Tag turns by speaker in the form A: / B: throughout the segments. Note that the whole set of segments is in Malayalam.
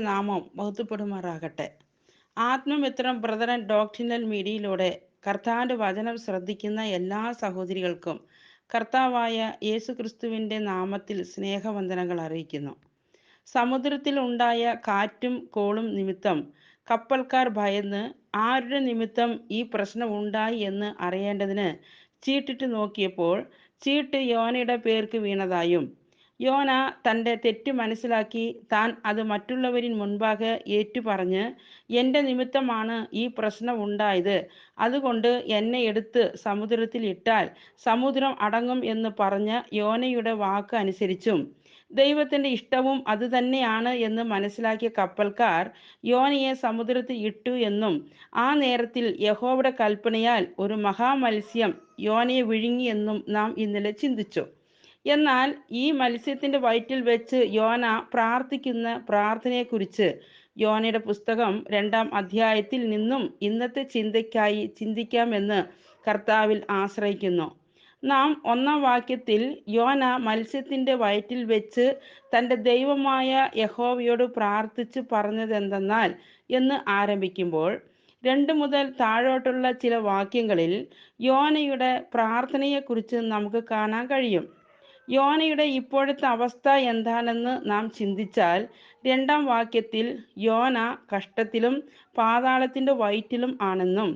A: നാമം ബഹുത്തപ്പെടുമാറാകട്ടെ ആത്മമിത്രം ബ്രദറൻ ഡോക്ടിനൽ മീഡിയയിലൂടെ കർത്താവിന്റെ വചനം ശ്രദ്ധിക്കുന്ന എല്ലാ സഹോദരികൾക്കും കർത്താവായ യേസു ക്രിസ്തുവിന്റെ നാമത്തിൽ സ്നേഹവന്ദനങ്ങൾ അറിയിക്കുന്നു. സമുദ്രത്തിൽ ഉണ്ടായ കാറ്റും കോളും നിമിത്തം കപ്പൽക്കാർ ഭയന്ന് ആരുടെ നിമിത്തം ഈ പ്രശ്നം ഉണ്ടായി എന്ന് അറിയേണ്ടതിന് ചീട്ടിട്ട് നോക്കിയപ്പോൾ ചീട്ട് യോനയുടെ പേർക്ക് വീണതായും യോന തന്റെ തെറ്റ് മനസ്സിലാക്കി താൻ അത് മറ്റുള്ളവരിൻ മുൻപാകെ ഏറ്റുപറഞ്ഞ് എന്റെ നിമിത്തമാണ് ഈ പ്രശ്നം ഉണ്ടായത്. അതുകൊണ്ട് എന്നെ എടുത്ത് സമുദ്രത്തിൽ ഇട്ടാൽ സമുദ്രം അടങ്ങും എന്ന് പറഞ്ഞ യോനയുടെ വാക്ക് അനുസരിച്ചും. ദൈവത്തിന്റെ ഇഷ്ടവും അതുതന്നെയാണ് എന്ന് മനസ്സിലാക്കിയ കപ്പൽക്കാർ യോനയെ സമുദ്രത്തിൽ ഇട്ടു എന്നും ആ നേരത്തിൽ യഹോവയുടെ കൽപ്പനയാൽ ഒരു മഹാമത്സ്യം യോനയെ വിഴുങ്ങി എന്നും നാം ഇന്നലെ ചിന്തിച്ചു. എന്നാൽ ഈ മത്സ്യത്തിന്റെ വയറ്റിൽ വെച്ച് യോന പ്രാർത്ഥിക്കുന്ന പ്രാർത്ഥനയെക്കുറിച്ച് യോനയുടെ പുസ്തകം രണ്ടാം അധ്യായത്തിൽ നിന്നും ഇന്നത്തെ ചിന്തയ്ക്കായി ചിന്തിക്കാമെന്ന് കർത്താവിൽ ആശ്രയിക്കുന്നു. നാം ഒന്നാം വാക്യത്തിൽ യോന മത്സ്യത്തിന്റെ വയറ്റിൽ വെച്ച് തന്റെ ദൈവമായ യഹോവയോട് പ്രാർത്ഥിച്ച് പറഞ്ഞതെന്തെന്നാൽ എന്ന് ആരംഭിക്കുമ്പോൾ രണ്ട് മുതൽ താഴോട്ടുള്ള ചില വാക്യങ്ങളിൽ യോനയുടെ പ്രാർത്ഥനയെക്കുറിച്ച് നമുക്ക് കാണാൻ കഴിയും. യോനയുടെ ഇപ്പോഴത്തെ അവസ്ഥ എന്താണെന്ന് നാം ചിന്തിച്ചാൽ രണ്ടാം വാക്യത്തിൽ യോന കഷ്ടത്തിലും പാതാളത്തിന്റെ വയറ്റിലും ആണെന്നും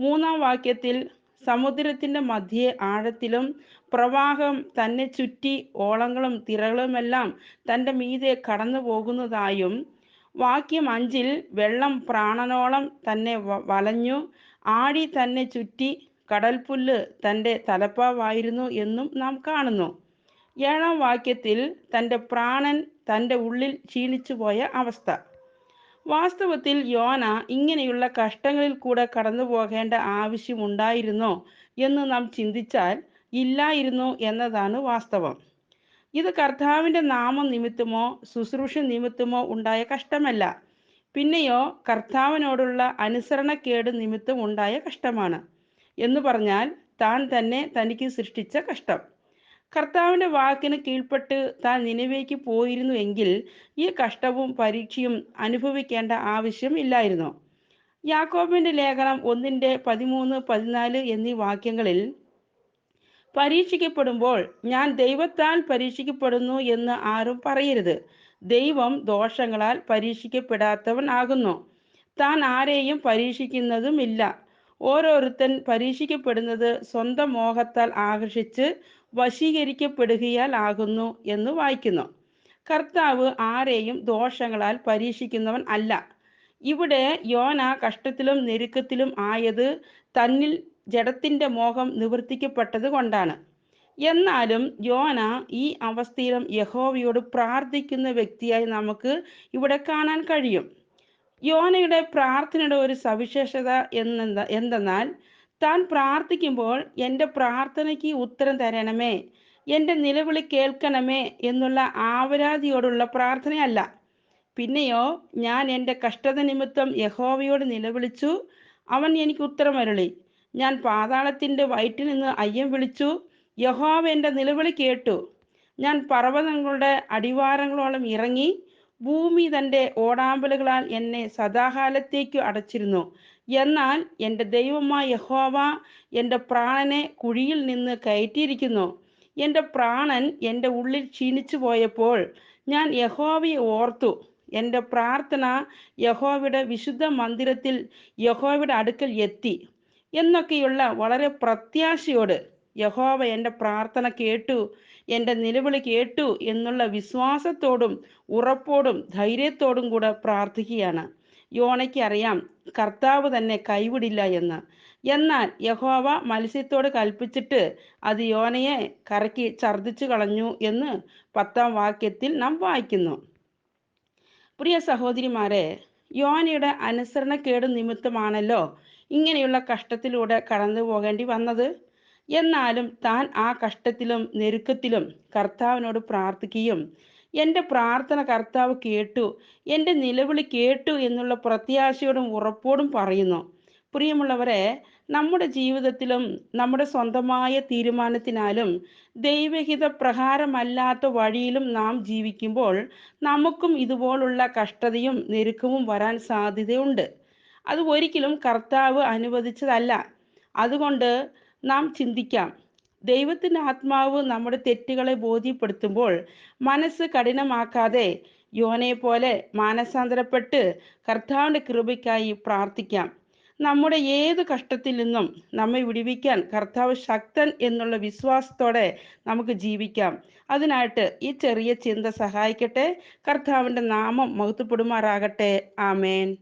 A: മൂന്നാം വാക്യത്തിൽ സമുദ്രത്തിന്റെ മധ്യേ ആഴത്തിലും പ്രവാഹം തന്നെ ചുറ്റി ഓളങ്ങളും തിരകളുമെല്ലാം തന്റെ മീതെ കടന്നു പോകുന്നതായും വാക്യം അഞ്ചിൽ വെള്ളം പ്രാണനോളം തന്നെ വലഞ്ഞു ആടി തന്നെ ചുറ്റി കടൽപുല്ല് തന്റെ തലപ്പാവായിരുന്നു എന്നും നാം കാണുന്നു. ഏഴാം വാക്യത്തിൽ തന്റെ പ്രാണൻ തന്റെ ഉള്ളിൽ ക്ഷീണിച്ചു പോയ അവസ്ഥ. വാസ്തവത്തിൽ യോന ഇങ്ങനെയുള്ള കഷ്ടങ്ങളിൽ കൂടെ കടന്നു പോകേണ്ട ആവശ്യമുണ്ടായിരുന്നോ എന്ന് നാം ചിന്തിച്ചാൽ ഇല്ലായിരുന്നു എന്നതാണ് വാസ്തവം. ഇത് കർത്താവിന്റെ നാമം നിമിത്തമോ ശുശ്രൂഷ നിമിത്തമോ ഉണ്ടായ കഷ്ടമല്ല. പിന്നെയോ കർത്താവിനോടുള്ള അനുസരണക്കേട് നിമിത്തം ഉണ്ടായ കഷ്ടമാണ്. എന്ന് പറഞ്ഞാൽ താൻ തന്നെ തനിക്ക് സൃഷ്ടിച്ച കഷ്ടം. കർത്താവിന്റെ വാക്കിന് കീഴ്പ്പെട്ട് താൻ നിലവിലേക്ക് പോയിരുന്നു എങ്കിൽ ഈ കഷ്ടവും പരീക്ഷയും അനുഭവിക്കേണ്ട ആവശ്യം ഇല്ലായിരുന്നു. യാക്കോബിന്റെ ലേഖനം ഒന്നിന്റെ പതിമൂന്ന് പതിനാല് എന്നീ വാക്യങ്ങളിൽ പരീക്ഷിക്കപ്പെടുമ്പോൾ ഞാൻ ദൈവത്താൽ പരീക്ഷിക്കപ്പെടുന്നു എന്ന് ആരും പറയരുത്. ദൈവം ദോഷങ്ങളാൽ പരീക്ഷിക്കപ്പെടാത്തവൻ ആകുന്നു. താൻ ആരെയും പരീക്ഷിക്കുന്നതുമില്ല. ഓരോരുത്തൻ പരീക്ഷിക്കപ്പെടുന്നത് സ്വന്തം മോഹത്താൽ ആകർഷിച്ച് വശീകരിക്കപ്പെടുകയാൽ ആകുന്നു എന്ന് വായിക്കുന്നു. കർത്താവ് ആരെയും ദോഷങ്ങളാൽ പരീക്ഷിക്കുന്നവൻ അല്ല. ഇവിടെ യോന കഷ്ടത്തിലും ഞെരുക്കത്തിലും ആയത് തന്നിൽ ജഡത്തിന്റെ മോഹം നിവർത്തിക്കപ്പെട്ടത് കൊണ്ടാണ്. എന്നാലും യോന ഈ അവസ്ഥയിലും യഹോവയോട് പ്രാർത്ഥിക്കുന്ന വ്യക്തിയായി നമുക്ക് ഇവിടെ കാണാൻ കഴിയും. യോനയുടെ പ്രാർത്ഥനയുടെ ഒരു സവിശേഷത എന്നെന്താ എന്തെന്നാൽ താൻ പ്രാർത്ഥിക്കുമ്പോൾ എന്റെ പ്രാർത്ഥനയ്ക്ക് ഉത്തരം തരണമേ എന്റെ നിലവിളി കേൾക്കണമേ എന്നുള്ള ആവരാതിയോടുള്ള പ്രാർത്ഥനയല്ല. പിന്നെയോ ഞാൻ എന്റെ കഷ്ടത നിമിത്തം യഹോവയോട് നിലവിളിച്ചു അവൻ എനിക്ക് ഉത്തരമരുളി. ഞാൻ പാതാളത്തിന്റെ വയറ്റിൽ നിന്ന് അയ്യം വിളിച്ചു യഹോവ എന്റെ നിലവിളി കേട്ടു. ഞാൻ പർവതങ്ങളുടെ അടിവാരങ്ങളോളം ഇറങ്ങി ഭൂമി തന്റെ ഓടാമ്പലുകളാൽ എന്നെ സദാകാലത്തേക്ക് അടച്ചിരുന്നു. എന്നാൽ എന്റെ ദൈവമായ യഹോവ എന്റെ പ്രാണനെ കുഴിയിൽ നിന്ന് കയറ്റിയിരിക്കുന്നു. എന്റെ പ്രാണൻ എന്റെ ഉള്ളിൽ ക്ഷീണിച്ചു പോയപ്പോൾ ഞാൻ യഹോവയെ ഓർത്തു. എന്റെ പ്രാർത്ഥന യഹോവയുടെ വിശുദ്ധ മന്ദിരത്തിൽ യഹോവയുടെ അടുക്കൽ എത്തി. എന്നൊക്കെയുള്ള വളരെ പ്രത്യാശയോട് യഹോവ എന്റെ പ്രാർത്ഥന കേട്ടു എന്റെ നിലവിളി കേട്ടു എന്നുള്ള വിശ്വാസത്തോടും ഉറപ്പോടും ധൈര്യത്തോടും കൂടെ പ്രാർത്ഥിക്കുകയാണ്. യോണയ്ക്ക് അറിയാം കർത്താവ് തന്നെ കൈവിടില്ല എന്ന്. എന്നാൽ യഹോവ മത്സ്യത്തോട് കൽപ്പിച്ചിട്ട് അത് യോനയെ കറക്കി ഛർദ്ദിച്ചു കളഞ്ഞു എന്ന് പത്താം വാക്യത്തിൽ നാം വായിക്കുന്നു. പ്രിയ സഹോദരിമാരെ യോനയുടെ അനുസരണക്കേട് നിമിത്തമാണല്ലോ ഇങ്ങനെയുള്ള കഷ്ടത്തിലൂടെ കടന്നു പോകേണ്ടി വന്നത്? എന്നാലും താൻ ആ കഷ്ടത്തിലും ഞെരുക്കത്തിലും കർത്താവിനോട് പ്രാർത്ഥിക്കുകയും എന്റെ പ്രാർത്ഥന കർത്താവ് കേട്ടു എന്റെ നിലവിളി കേട്ടു എന്നുള്ള പ്രത്യാശയോടും ഉറപ്പോടും പറയുന്നു. പ്രിയമുള്ളവരെ നമ്മുടെ ജീവിതത്തിലും നമ്മുടെ സ്വന്തമായ തീരുമാനത്തിനാലും ദൈവഹിത പ്രകാരമല്ലാത്ത വഴിയിലും നാം ജീവിക്കുമ്പോൾ നമുക്കും ഇതുപോലുള്ള കഷ്ടതയും ഞെരുക്കവും വരാൻ സാധ്യതയുണ്ട്. അത് ഒരിക്കലും കർത്താവ് അനുവദിച്ചതല്ല. അതുകൊണ്ട് നാം ചിന്തിക്കാം. ദൈവത്തിന്റെ ആത്മാവ് നമ്മുടെ തെറ്റുകളെ ബോധ്യപ്പെടുത്തുമ്പോൾ മനസ്സ് കഠിനമാക്കാതെ യോനെ പോലെ മാനസാന്തരപ്പെട്ട് കർത്താവിന്റെ കൃപയ്ക്കായി പ്രാർത്ഥിക്കാം. നമ്മുടെ ഏത് കഷ്ടത്തിൽ നിന്നും നമ്മെ വിടിവിക്കാൻ കർത്താവ് ശക്തൻ എന്നുള്ള വിശ്വാസത്തോടെ നമുക്ക് ജീവിക്കാം. അതിനായിട്ട് ഈ ചെറിയ ചിന്ത സഹായിക്കട്ടെ. കർത്താവിന്റെ നാമം മഹത്വപ്പെടുമാറാകട്ടെ. ആമേൻ.